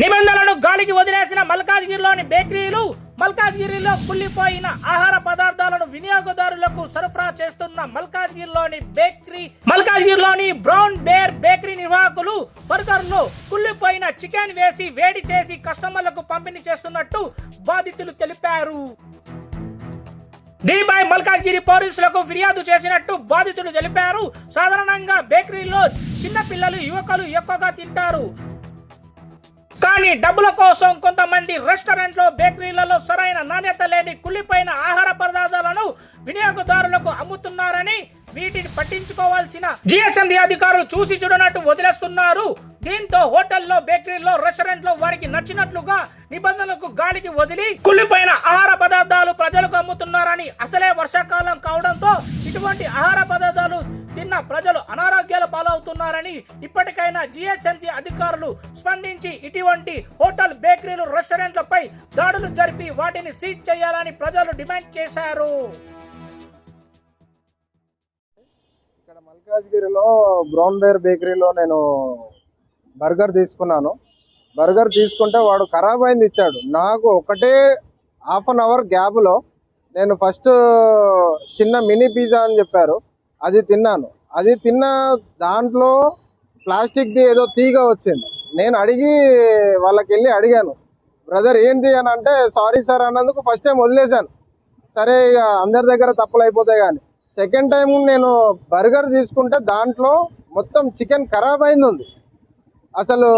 నిబంధనలను గాలికి వదిలేసిన మల్కాజ్గిరిలోని బేకరీలు మల్కాజ్గిరిలో కుళ్ళిపోయిన ఆహార పదార్థాలను వినియోగదారులకు సరఫరా చేస్తున్న మల్కాజ్గిరిలోని బేకరీ మల్కాజ్గిరిలోని బ్రౌన్ బేర్ బేకరీ నిర్వాహకులు బర్గర్లు కుళ్ళిపోయిన చికెన్ వేసి వేడి చేసి కస్టమర్లకు పంపిణీ చేస్తున్నట్టు బాధితులు తెలిపారు. దీనిపై మల్కాజ్గిరి పోలీసులకు ఫిర్యాదు చేసినట్టు బాధితులు తెలిపారు. సాధారణంగా బేకరీలో చిన్న పిల్లలు యువకులు ఎక్కువగా తింటారు. కానీ డబ్బుల కోసం కొంతమంది రెస్టారెంట్లో బేకరీలలో సరైన నాణ్యత లేని కుళ్ళిపోయిన ఆహార పదార్థాలను వినియోగదారులకు అమ్ముతున్నారని వీటిని పట్టించుకోవాల్సిన జిహెచ్ఎండి అధికారులు చూసి చూడనట్టు వదిలేస్తున్నారు. దీంతో హోటల్లో బేకరీలో రెస్టారెంట్లో వారికి నచ్చినట్లుగా నిబంధనలకు గాలికి వదిలి కుళ్ళిపోయిన ఆహార పదార్థాలు ప్రజలకు అమ్ముతున్నారని అసలే వర్షాకాలం కావడంతో ఇటువంటి ఆహార పదార్థాలు తిన్న ప్రజలు అనారోగ్యాల పాలవుతున్నారని ఇప్పటికైనా జిహెచ్ఎంసీ అధికారులు స్పందించి ఇటువంటి హోటల్ బేకరీలు రెస్టారెంట్లపై దాడులు జరిపి వాటిని సీజ్ చేయాలని ప్రజలు డిమాండ్ చేశారు. ఇక్కడ మల్కాజ్గిరిలో బ్రౌన్ బేర్ బేకరీలో నేను బర్గర్ తీసుకున్నాను. బర్గర్ తీసుకుంటే వాడు ఖరాబ్ అయింది ఇచ్చాడు. నాకు ఒకటే హాఫ్ అన్ అవర్ గ్యాప్లో నేను ఫస్ట్ చిన్న మినీ పిజ్జా అని చెప్పారు. అది తిన్నాను. అది తిన్న దాంట్లో ప్లాస్టిక్ది ఏదో తీగ వచ్చింది. నేను అడిగి వాళ్ళకి వెళ్ళి అడిగాను బ్రదర్ ఏంటి అని అంటే సారీ సార్ అన్నందుకు ఫస్ట్ టైం వదిలేశాను. సరే ఇక అందరి దగ్గర తప్పులు అయిపోతాయి కానీ సెకండ్ టైం నేను బర్గర్ తీసుకుంటే దాంట్లో మొత్తం చికెన్ ఖరాబ్ అయింది ఉంది అసలు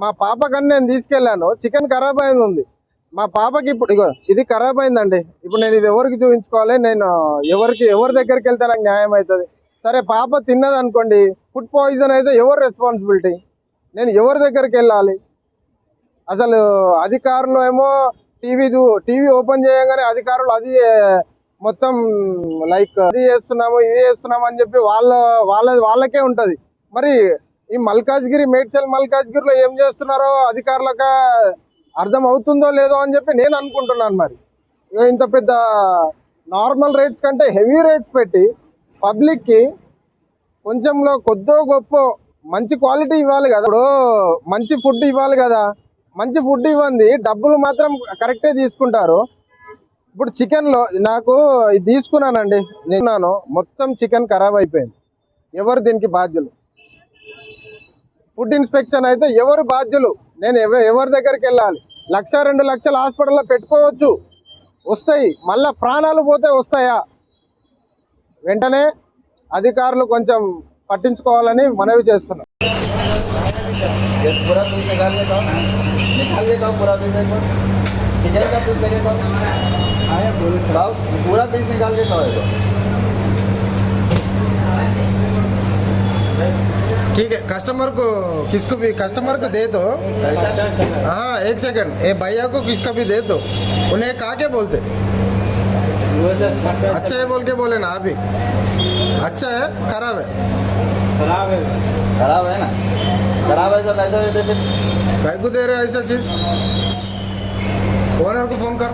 మా పాపకని నేను తీసుకెళ్ళాను చికెన్ ఖరాబ్ అయింది ఉంది మా పాపకి ఇప్పుడు ఇగో ఇది ఖరాబ్ అయిందండి. ఇప్పుడు నేను ఇది ఎవరికి చూపించుకోవాలి? నేను ఎవరికి ఎవరి దగ్గరికి వెళ్తే నాకు న్యాయం అవుతుంది? సరే పాప తిన్నది అనుకోండి ఫుడ్ పాయిజన్ అయితే ఎవరు రెస్పాన్సిబిలిటీ? నేను ఎవరి దగ్గరికి వెళ్ళాలి? అసలు అధికారులు ఏమో టీవీ చూ టీవీ ఓపెన్ చేయగానే అధికారులు అది మొత్తం లైక్ అది చేస్తున్నాము ఇది చేస్తున్నాము అని చెప్పి వాళ్ళ వాళ్ళ వాళ్ళకే ఉంటుంది. మరి ఈ మల్కాజ్గిరి మేడ్చల్ మల్కాజ్గిరిలో ఏం చేస్తున్నారో అధికారులకు అర్థం అవుతుందో లేదో అని చెప్పి నేను అనుకుంటున్నాను మరి. ఇగో ఇంత పెద్ద నార్మల్ రేట్స్ కంటే హెవీ రేట్స్ పెట్టి పబ్లిక్కి కొంచెంలో కొద్దో గొప్ప మంచి క్వాలిటీ ఇవ్వాలి కదా. ఇప్పుడు మంచి ఫుడ్ ఇవ్వాలి కదా. మంచి ఫుడ్ ఇవ్వండి డబ్బులు మాత్రం కరెక్టే తీసుకుంటారు. ఇప్పుడు చికెన్లో నాకు ఇది తీసుకున్నానండి. నేను మొత్తం చికెన్ ఖరాబ్ అయిపోయింది. ఎవరు దీనికి బాధ్యులు? ఫుడ్ ఇన్స్పెక్షన్ అయితే ఎవరు బాధ్యులు నేను ఎవ- ఎవరి దగ్గరికి వెళ్ళాలి లక్ష రెండు లక్షల హాస్పిటల్లో పెట్టుకోవచ్చు వస్తాయి మళ్ళా ప్రాణాలు పోతే వస్తాయా వెంటనే అధికారులు కొంచెం పట్టించుకోవాలని మనవి చేస్తున్నాం ये पूरा पीस निकाल लेता हूँ निकाल लेता हूँ पूरा पीस एक बार चिकन का पीस ठीक है कस्टमर को किसको भी कस्टमर को दे दो। हाँ एक सेकंड ये भैया को किसका भी दे दो। उन्हें कहा के बोलते। अच्छा है बोल के बोले ना अभी अच्छा है खराब है। खराब है। खराब है ना? खराब है तो कैसे देते फिर। काय को दे रहे ऐसा चीज़? ओनर को फ़ोन कर।